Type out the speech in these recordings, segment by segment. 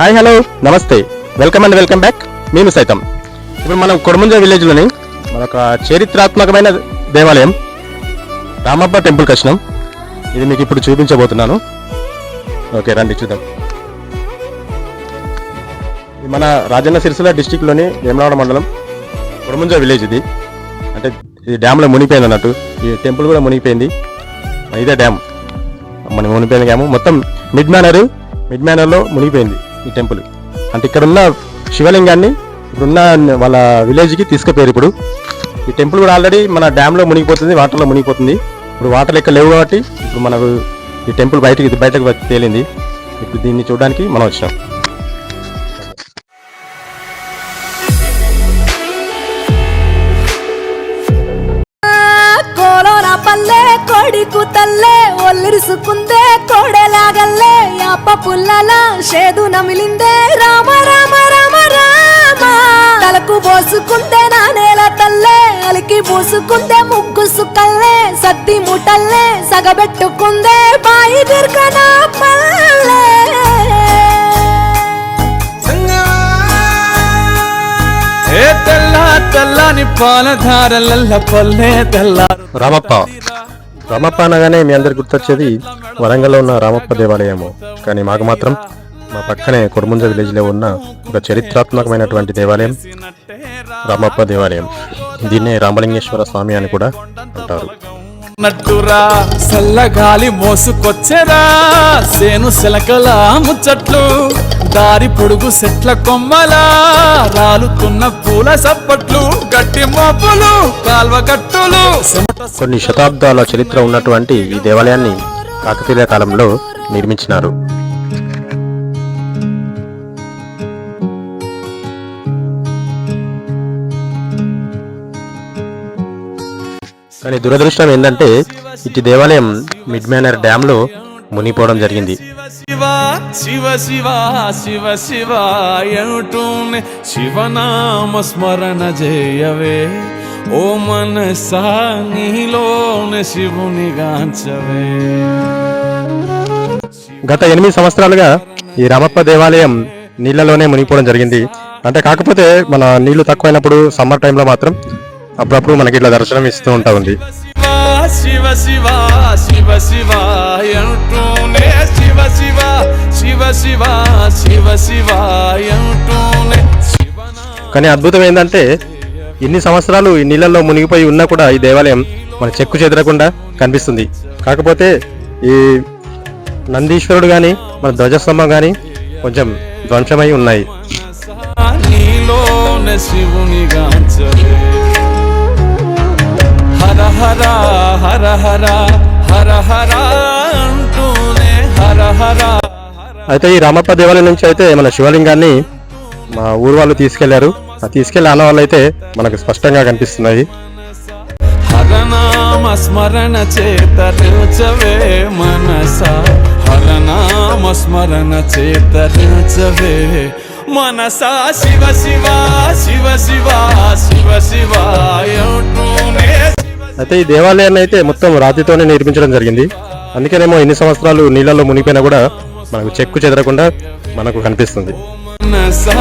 Hi hello. నమస్తే. Welcome and welcome back. మేము సైతం. ఇప్పుడు మనం కొడముంజ విలేజ్లోని మనొక చరిత్రాత్మకమైన దేవాలయం రామప్ప టెంపుల్ కష్ణం ఇది మీకు ఇప్పుడు చూపించబోతున్నాను. ఓకే రండి చూద్దాం. ఇది మన రాజన్న సిరిసిల్ల డిస్టిక్లోని వేమనాడ మండలం కొడముంజ విలేజ్ ఇది. అంటే ఇది డ్యామ్లో మునిగిపోయింది అన్నట్టు. ఈ టెంపుల్ కూడా మునిగిపోయింది. ఇదే డ్యామ్. మన మునిగిపోయింది డ్యాము. మొత్తం మిడ్ మ్యానర్ మిడ్ మ్యానర్లో మునిగిపోయింది. ఈ టెంపుల్. అంటే ఇక్కడ ఉన్న శివలింగాన్ని ఇప్పుడున్న వాళ్ళ విలేజ్కి తీసుకుపోయారు ఇప్పుడు. ఈ టెంపుల్ కూడా ఆల్రెడీ మన డ్యామ్లో మునిగిపోతుంది వాటర్లో మునిగిపోతుంది. ఇప్పుడు వాటర్ లెక్క లేవు కాబట్టి ఇప్పుడు మనకు ఈ టెంపుల్ బయటకి బయటకు వచ్చి తేలింది. ఇప్పుడు దీన్ని చూడడానికి మనం వచ్చినాం. ఒల్లిరుసుకుందే కోడెలాగల్లే యాప పుల్లల షేదు నమిలిందే. రామ రామ రామ రామ. తలకు పోసుకుందే నా నేల తల్లే అలికి పూసుకుందే ముగ్గు సుక్కల్లే సద్ది ముటల్లే సగబెట్టుకుందే బాయి దిర్కన పల్లె. ఏ తెల్ల తెల్లని పాలధారలల్ల పల్లె తెల్లారు. రామప్ప. రామప్ప అనగానే మీ అందరికి గుర్తొచ్చేది వరంగల్లో ఉన్న రామప్ప దేవాలయము. కానీ మాకు మాత్రం మా పక్కనే కొడుముంజ విలేజ్లో ఉన్న ఒక చరిత్రాత్మకమైనటువంటి దేవాలయం రామప్ప దేవాలయం. దీన్నే రామలింగేశ్వర స్వామి అని కూడా అంటారు. నట్టురా చల్లగాలి మోసుకొచ్చెరా. సేను శిలకల ముచ్చట్లు దారి పొడుగు సెట్ల కొమ్మలా. రాలుతున్న పూల సప్పట్లు గట్టి మోపులు కాల్వకట్టులు కొన్ని శతాబ్దాల చరిత్ర ఉన్నటువంటి ఈ దేవాలయాన్ని కాకతీయ కాలంలో నిర్మించినారు. కానీ దురదృష్టం ఏంటంటే ఇటు దేవాలయం మిడ్ మేనర్ డ్యామ్లో మునిగిపోవడం జరిగింది. శివ శివ శివ శివ శివ శివనామ స్మరణ చేయవే ఓ మనసా నీలోనే శివుని గాంచవే. గత ఎనిమిది సంవత్సరాలుగా ఈ రామప్ప దేవాలయం నీళ్ళలోనే మునిగిపోవడం జరిగింది. అంటే కాకపోతే మన నీళ్ళు తక్కువైనప్పుడు సమ్మర్ టైంలో మాత్రం అప్పుడప్పుడు మనకి ఇట్లా దర్శనం ఇస్తూ ఉంటా ఉంది. శివ శివ శివ శివ ఏమిటూనే శివ శివ శివ శివ శివ శివ శివనా కానీ అద్భుతం ఏంటంటే ఇన్ని సంవత్సరాలు ఈ నీళ్ళల్లో మునిగిపోయి ఉన్నా కూడా ఈ దేవాలయం మన చెక్కు చెదరకుండా కనిపిస్తుంది. కాకపోతే ఈ నందీశ్వరుడు కానీ మన ధ్వజస్తంభం కానీ కొంచెం ధ్వంసమై ఉన్నాయి. హర హర హర హర హర హర అంటూనే హర హర అయితే ఈ రామప్ప దేవాలయం నుంచి అయితే మన శివలింగాన్ని మా ఊరు వాళ్ళు తీసుకెళ్ళారు. ఆ తీసుకెళ్ళి ఆనవాళ్ళు అయితే మనకు స్పష్టంగా కనిపిస్తున్నాయి. హరనామ స్మరణ చేత రుచవే మనస. హరనామ స్మరణ చేత రుచవే మనసా. శివ శివ శివ శివ శివ శివ అయితే ఈ దేవాలయాన్ని అయితే మొత్తం రాతితోనే నిర్మించడం జరిగింది. అందుకేనేమో ఎన్ని సంవత్సరాలు నీళ్ళలో మునిగిపోయినా కూడా మనకు చెక్కు చెదరకుండా మనకు కనిపిస్తుంది. మనసా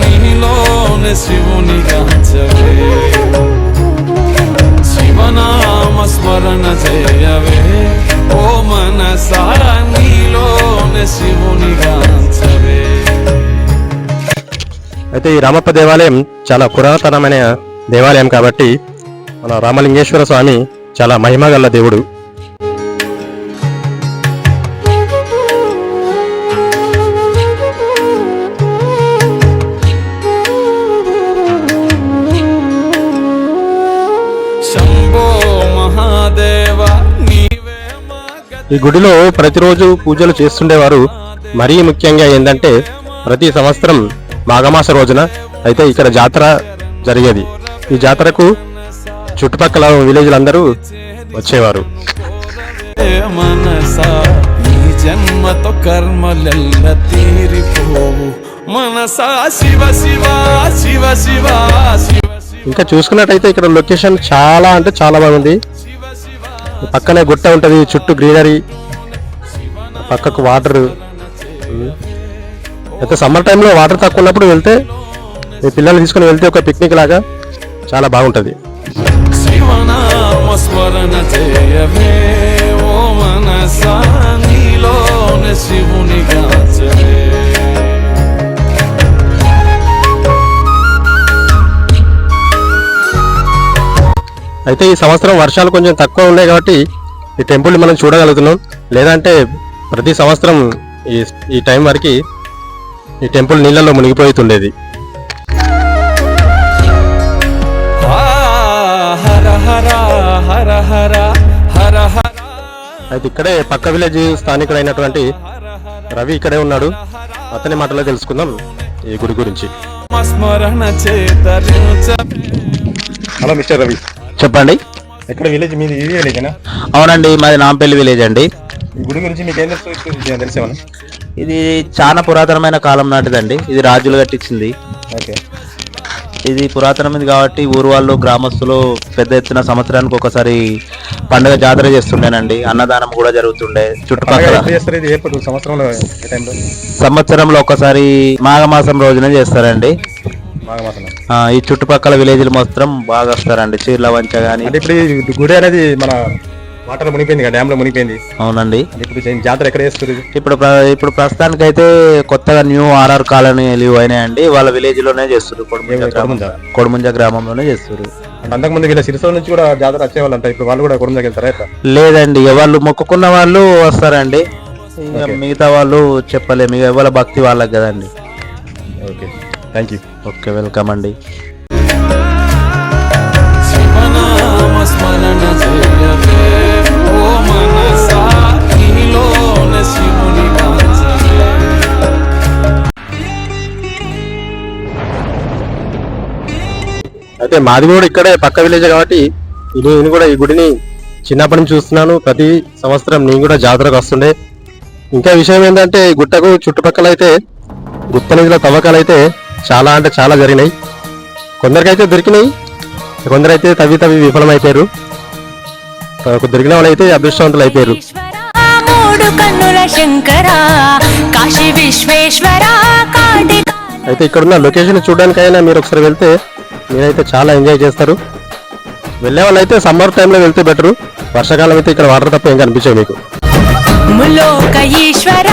నీలోన శివుని గాంచవే. శివనామ స్మరణ చేయవే ఓ మనసా నీలోన శివుని గాంచవే. అయితే ఈ రామప్ప దేవాలయం చాలా పురాతనమైన దేవాలయం కాబట్టి మన రామలింగేశ్వర స్వామి చాలా మహిమగల దేవుడు. ఈ గుడిలో ప్రతిరోజు పూజలు చేస్తుండేవారు. మరీ ముఖ్యంగా ఏంటంటే ప్రతి సంవత్సరం మాఘమాస రోజున అయితే ఇక్కడ జాతర జరిగేది. ఈ జాతరకు చుట్టుపక్కల విలేజ్లందరూ వచ్చేవారు. జన్మతో కర్మలెల్ల తీరిపోవు. మనసా శివ శివ శివ శివ ఇంకా చూసుకున్నట్టయితే ఇక్కడ లొకేషన్ చాలా అంటే చాలా బాగుంది. పక్కనే గుట్ట ఉంటది చుట్టూ గ్రీనరీ పక్కకు వాటర్. అయితే సమ్మర్ టైంలో వాటర్ తక్కువ ఉన్నప్పుడు వెళ్తే మీ పిల్లల్ని తీసుకొని వెళ్తే ఒక పిక్నిక్ లాగా చాలా బాగుంటుంది. శివనామ చేయవే ఓ మనసా నీలోని శివుని అయితే ఈ సంవత్సరం వర్షాలు కొంచెం తక్కువ ఉన్నాయి కాబట్టి ఈ టెంపుల్ మనం చూడగలుగుతున్నాం. లేదంటే ప్రతి సంవత్సరం ఈ ఈ టైం వరకు ఈ టెంపుల్ నీళ్ళలో మునిగిపోతుండేది. అయితే ఇక్కడే పక్క విలేజ్ స్థానికుడైనటువంటి రవి ఇక్కడే ఉన్నాడు అతని మాటలో తెలుసుకుందాం ఈ గుడి గురించి హలో మిస్టర్ రవి చెప్పండి ఎక్కడ విలేజ్ మీది ఇది విలేజేనా అవునండి మాది నాంపల్లి విలేజ్ అండి ఈ గుడి గురించి మీకు ఏం తెలుసు తెలిసేమన్నా ఇది చాలా పురాతనమైన కాలం నాటిదండి ఇది రాజులు కట్టించింది ఇది పురాతనమైనది కాబట్టి ఊరు వాళ్ళు గ్రామస్తులు పెద్ద ఎత్తున సంవత్సరానికి ఒకసారి పండుగ జాతర చేస్తుండేనండి. అన్నదానం కూడా జరుగుతుండే చుట్టుపక్కల. సంవత్సరంలో ఒకసారి మాఘమాసం రోజున చేస్తారండి. ఈ చుట్టుపక్కల విలేజ్లు మొత్తం బాగా వస్తారండి. చీర్ల వంచ గాని అంటే ఇప్పుడు గుడి అనేది మన వాటర్ మునిగిపోయింది కదా డ్యామ్లో మునిగిపోయింది. అవునండి. ఇప్పుడు జాతర ఎక్కడ చేస్తారు ఇది? ఇప్పుడు ప్ర- ఇప్పుడు ప్రస్తుతానికి అయితే కొత్తగా న్యూ ఆర్ఆర్ కాలనీ లీవ్ అయినాయండి. వాళ్ళ విలేజ్లోనే చేస్తారు కొడుముంజ ఏమి కొడుముంజ? గ్రామం- కొడుముంజ? గ్రామంలోనే చేస్తారు అంటే అంతకుముందు వీళ్ళ సిరిసోల నుంచి కూడా జాతర వచ్చేవాళ్ళు అంట ఇప్పుడు వాళ్ళు కూడా కుటుంబం వెళ్తారా ఎట్లా? లేదండి వాళ్ళు మొక్కుకున్న వాళ్ళు వస్తారండి. ఇక. మిగతా వాళ్ళు చెప్పలేము ఇక ఎవరి భక్తి వాళ్ళకి కదండి. Okay. Thank you okay welcome అండి. అయితే మాది కూడా ఇక్కడే పక్క విలేజ్ కాబట్టి నేను కూడా ఈ గుడిని చిన్నప్పటి నుంచి చూస్తున్నాను. ప్రతి సంవత్సరం నేను కూడా జాతరకు వస్తుండే. ఇంకా విషయం ఏంటంటే ఈ గుట్టకు చుట్టుపక్కల అయితే గుత్త నిధుల తవ్వకాలు అయితే చాలా అంటే చాలా జరిగినాయి. కొందరికైతే దొరికినాయి కొందరైతే తవ్వి తవ్వి విఫలమైపోయారు. దొరికిన వాళ్ళు అయితే అదృష్టవంతులు అయిపోయారు. అయితే ఇక్కడున్న లొకేషన్ చూడడానికైనా మీరు ఒకసారి వెళ్తే మీరైతే చాలా ఎంజాయ్ చేస్తారు. వెళ్ళే వాళ్ళు అయితే సమ్మర్ టైంలో వెళ్తే బెటరు వర్షాకాలం అయితే ఇక్కడ వాటర్ తప్ప ఏం కనిపించాయి మీకు. ములోక ఈశ్వర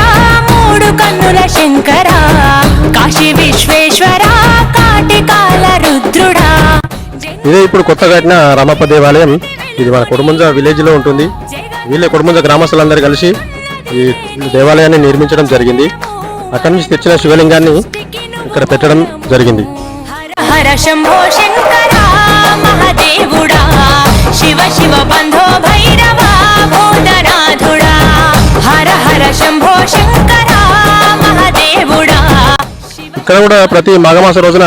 మూడు కన్నుల శంకర కాశీ విశ్వేశ్వర కాటి కాల రుద్రుడా. ఇదే ఇప్పుడు కొత్త కట్టిన రామప్ప దేవాలయం. ఇది మన కొడుముంజ విలేజ్లో ఉంటుంది. వీళ్ళే కొడుముంజ గ్రామస్తులందరూ కలిసి ఈ దేవాలయాన్ని నిర్మించడం జరిగింది. అక్కడి నుంచి తెచ్చిన శివలింగాన్ని ఇక్కడ పెట్టడం జరిగింది. హర శంభో శంకర మహదేవుడా శివ శివ బంధో భైరవ భూతనాథుడా హర హర శంభో శంకర మహదేవుడా ఇక్కడ కూడా ప్రతి మాఘమాస రోజున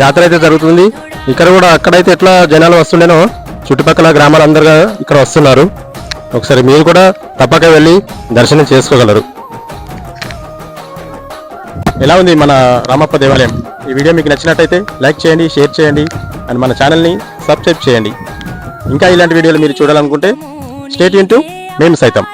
జాతర అయితే జరుగుతుంది. ఇక్కడ కూడా అక్కడైతే ఎట్లా జనాలు వస్తుండేనో చుట్టుపక్కల గ్రామాలందరూ ఇక్కడ వస్తున్నారు. ఒకసారి మీరు కూడా తప్పక వెళ్ళి దర్శనం చేసుకోగలరు. ఎలా ఉంది మన రామప్ప దేవాలయం? ఈ వీడియో మీకు నచ్చినట్టయితే లైక్ చేయండి షేర్ చేయండి అండ్ మన ఛానల్ని సబ్స్క్రైబ్ చేయండి. ఇంకా ఇలాంటి వీడియోలు మీరు చూడాలనుకుంటే స్టేట్ ఇంటూ మేము సైతం.